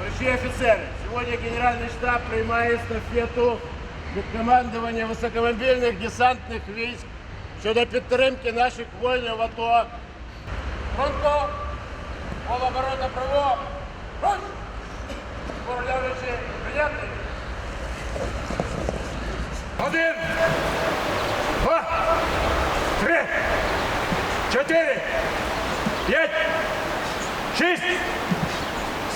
Товарищи офицеры, сегодня Генеральный штаб приймає эстафету від командування високомобільних десантних військ щодо підтримки наших воїнів в АТО. Фронто, полоборота право, руш! Корольовичі, прийняти. Один, два, три, чотири, п'ять, шість,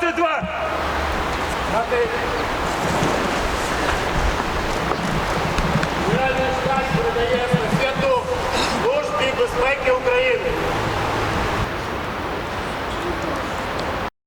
22.